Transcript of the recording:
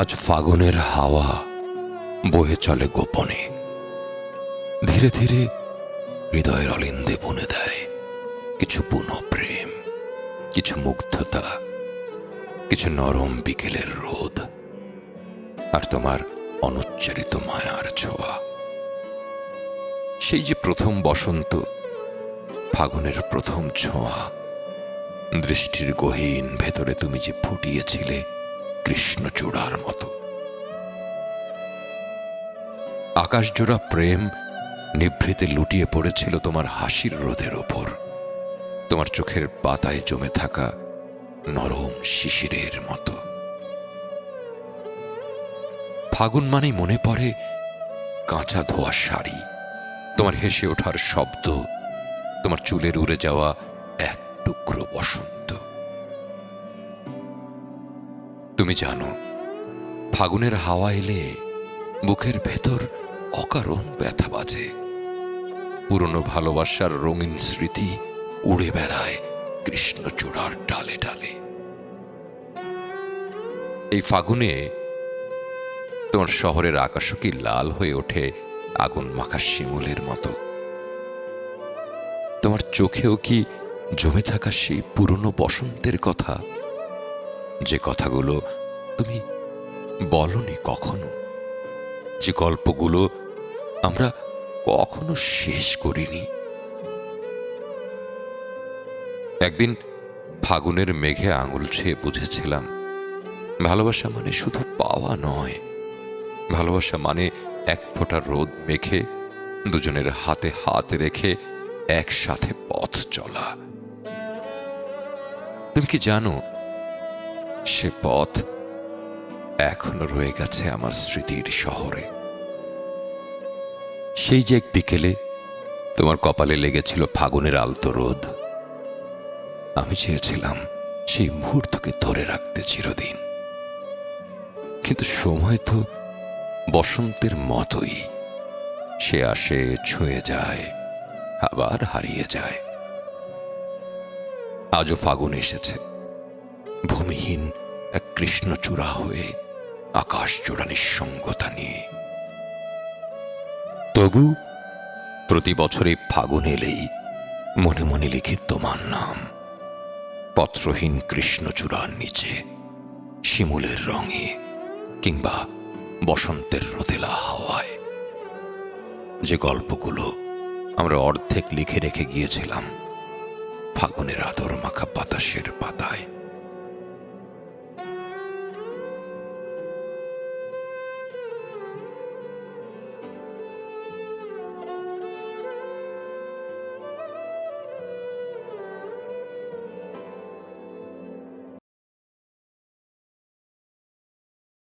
আজ ফাগুনের হাওয়া বয়ে চলে গোপনে। ধীরে ধীরে হৃদয়ের অলিন্দে বুনে দেয় কিছু পুনঃ প্রেম কিছু মুগ্ধতা, কিছু নরম বিকেলের রোদ আর তোমার অনুচ্চারিত মায়ার ছোঁয়া। সেই যে প্রথম বসন্ত, ফাগুনের প্রথম ছোঁয়া, দৃষ্টির গহীন ভেতরে তুমি যে ফুটিয়েছিলে কৃষ্ণচূড়ার মতো। আকাশজোড়া প্রেম নিভৃতে লুটিয়ে পড়েছিল তোমার হাসির রোদের ওপর। তোমার চোখের পাতায় জমে থাকা নরম শিশিরের মতো। ফাগুন মানেই মনে পড়ে কাঁচা ধোয়া শাড়ি। তোমার হেসে ওঠার শব্দ, তোমার চুলের উড়ে যাওয়া এক টুকরো বসন্ত। তুমি জানো, ফাগুনের হাওয়া এলে বুকের ভেতর অকারণ ব্যথা বাজে। পুরনো ভালোবাসার রঙিন স্মৃতি উড়ে বেড়ায় কৃষ্ণচূড়ার ডালে ডালে। এই ফাগুনে তোমার শহরের আকাশও কি লাল হয়ে ওঠে আগুন মাখা শিমুলের মতো? তোমার চোখেও কি জমে থাকা সেই পুরনো বসন্তের কথা? যে কথাগুলো তুমি বলনি কখনো যে গল্পগুলো আমরা কখনো শেষ করিনি? একদিন ফাগুনের মেঘে আঙুল ছুঁয়ে বুঝেছিলাম, ভালোবাসা মানে শুধু পাওয়া নয়। ভালোবাসা মানে এক ফোঁটা রোদ মেখে, দুজনের হাতে হাত রেখে একসাথে পথ চলা। তুমি কি জানো, সে পথ এখনও রয়ে গেছে আমার স্মৃতির শহরে। সেই যে এক বিকেলে তোমার কপালে লেগেছিল ফাগুনের আলতো রোদ। আমি চেয়েছিলাম সেই মুহূর্তকে ধরে রাখতে চিরদিন। কিন্তু সময় তো বসন্তের মতোই। সে আসে, ছুঁয়ে যায়, আবার হারিয়ে যায়। আজও ফাগুন এসেছে। ভূমিহীন এক কৃষ্ণচূড়া হয়ে আকাশ চূড়া নিঃসঙ্গতা নিয়ে। তবু প্রতি বছরে ফাগুন এলেই মনে মনে লিখে তোমার নাম। পত্রহীন কৃষ্ণচূড়ার নিচে, শিমুলের রঙে কিংবা বসন্তের রোদেলা হাওয়ায়। যে গল্পগুলো আমরা অর্ধেক লিখে রেখে গিয়েছিলাম, ফাগুনের আদর মাখা বাতাসের পাতায়।